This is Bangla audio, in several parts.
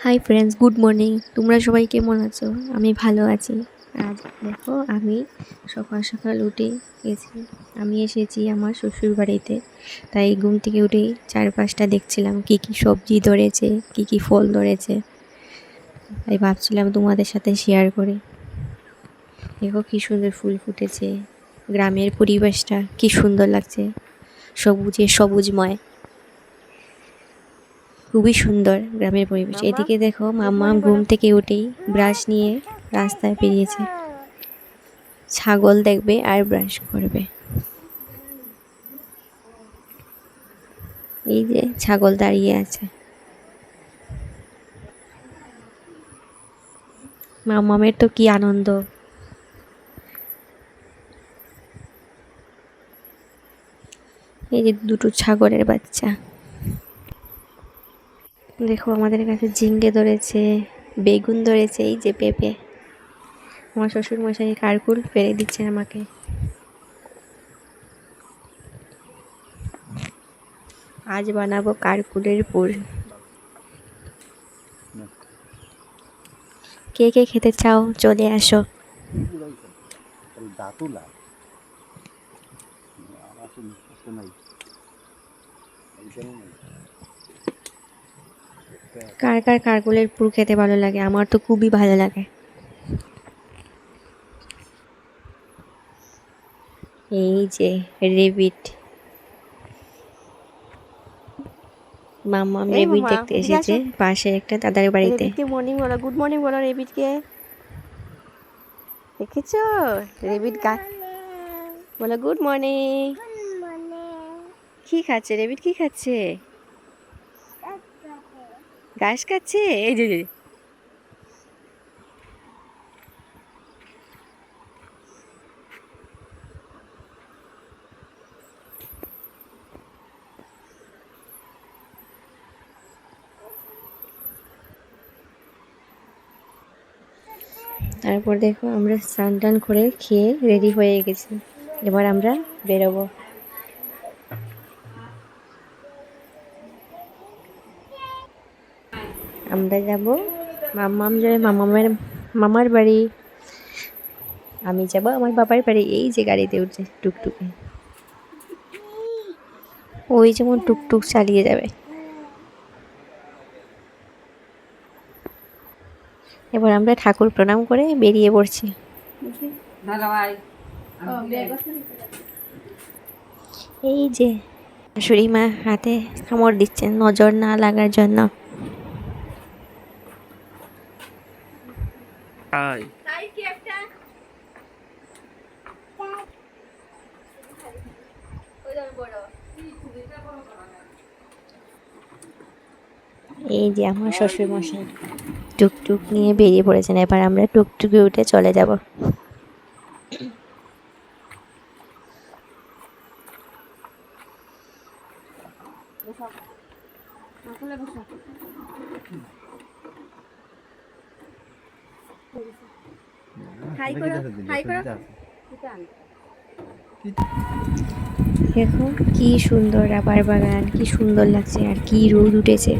হাই ফ্রেন্ডস গুড মর্নিং তোমরা সবাই কেমন আছো? আমি ভালো আছি। আজ দেখো, আমি সকাল সকাল উঠে গেছি। আমি এসেছি আমার শ্বশুর বাড়িতে। তাই ঘুম থেকে উঠেই চারপাশটা দেখছিলাম। কী কী সবজি ধরেছে, কী কী ফল ধরেছে। তাই ভাবছিলাম তোমাদের সাথে শেয়ার করি। দেখো কী সুন্দর ফুল ফুটেছে। গ্রামের পরিবেশটা কী সুন্দর লাগছে। সবুজে সবুজময়। খুবই সুন্দর গ্রামের পরিবেশ। এদিকে দেখো মাম্মা ঘুম থেকে উঠেই ব্রাশ নিয়ে রাস্তায় বেরিয়েছে। ছাগল দেখবে আর ব্রাশ করবে। এই যে ছাগল দাঁড়িয়ে আছে। মামামের তো কি আনন্দ। এই যে দুটো ছাগলের বাচ্চা। দেখো, আমাদের কাছে ঝিঙ্গে ধরেছে, বেগুন ধরেছে, এই যে পেঁপে। আমার শ্বশুর মশাই কারকুল ফেলে দিচ্ছেন আমাকে। আজ বানাবো কারকুলের পুর। কে কে খেতে চাও, চলে আসো। দাতুলা কার কার কারকুলের পুর খেতে ভালো লাগে? আমার তো খুবই ভালো লাগে। এই যে রেবিট। মাম্মা রেবিট মামা, দেখতে এসেছে পাশে একটা দাদার বাড়িতে। মর্নিং বলো গুড মর্নিং বলো রেবিটকে। দেখেছ? রেবিট গা বলো গুড মর্নিং কি খাচ্ছে? রেবিট কি খাচ্ছে? ঘাস খাচ্ছে এই যে। তারপর দেখো, আমরা স্নান টান করে খেয়ে রেডি হয়ে গেছি। এবার আমরা বেরোবো। আমরা যাব মামাম যাবে, মামামের, মামার বাড়ি। আমি যাব আমার বাবার বাড়ি, এই যে গাড়িতে উঠছে টুকটুকে। ওই যেমন টুকটুক চালিয়ে যাবে। এবার আমরা ঠাকুর প্রণাম করে বেরিয়ে পড়ছি। এই যে শাশুড়ি মা হাতে কামড় দিচ্ছেন, নজর না লাগার জন্য। হাই এই যে আমার শ্বশুর মশাই টুকটুক নিয়ে বেরিয়ে পড়েছেন এবার আমরা টুকটুকে উঠে চলে যাব। হাই করো হাই করো। দেখো কি সুন্দর রাবার বাগান কি সুন্দর লাগছে আর কি রোদ উঠেছে।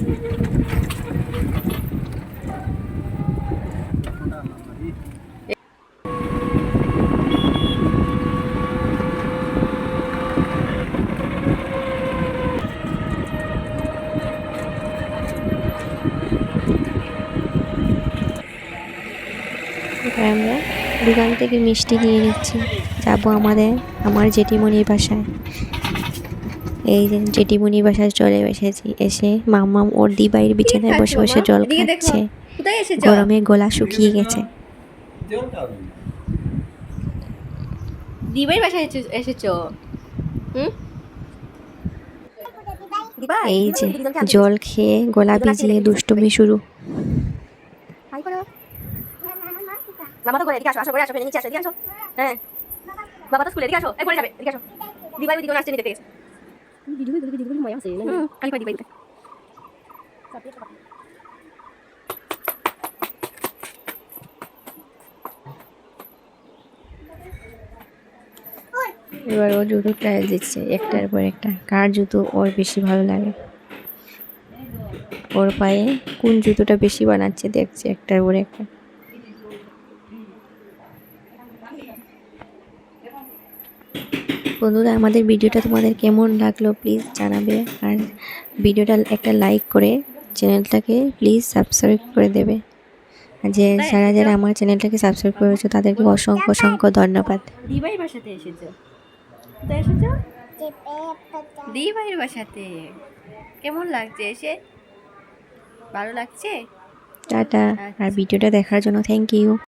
এবার আমরা দোকান থেকে মিষ্টি কিনে নিচ্ছি। যাব আমাদের আমার জেঠিমণির বাসায়। এই যে জেঠিমণির বাসায় চলে এসেছি এসে মাম্মাম ওর দিবাইয়ের বিছানায় বসে বসে জল খাচ্ছে। গরমে গলা শুকিয়ে গেছে। দিবাই বাসায় এসেছ? হুম? এই যে জল খেয়ে গলা ভিজিয়ে দুষ্টুমি শুরু। মামা তো করে এদিকে আসো আসো করে আসো ফেলে নিচে আসো এদিকে আসো। হ্যাঁ। বাবা তো স্কুলে এদিকে আসো। এই করে যাবে এদিকে আসো। দিবাই ওই দিকে আসছে নিতে গেছে হুম, খালি পাই দিবাই দিতে এবার ও জুতো ট্রায়াল দিচ্ছে একটার পর একটা। কার জুতো ওর বেশি ভালো লাগে? ওর পায়ে কোন জুতোটা বেশি বানাচ্ছে দেখছে একটার উপরে একটা। বন্ধুরা আমাদের ভিডিওটা তোমাদের কেমন লাগল প্লিজ জানাবে। আর ভিডিওটা একটা লাইক করে চ্যানেলটাকে প্লিজ সাবস্ক্রাইব করে দেবে। যে যারা যারা আমার চ্যানেলটাকে সাবস্ক্রাইব করেছ তাদেরকে অসংখ্য অসংখ্য ধন্যবাদ। দিবাই বাসাতে এসেছ? কোথায় এসেছ? দিবাইয়ের বাসাতে। কেমন লাগছে এসে? ভালো লাগছে? টাটা। আর ভিডিওটা দেখার জন্য থ্যাংক ইউ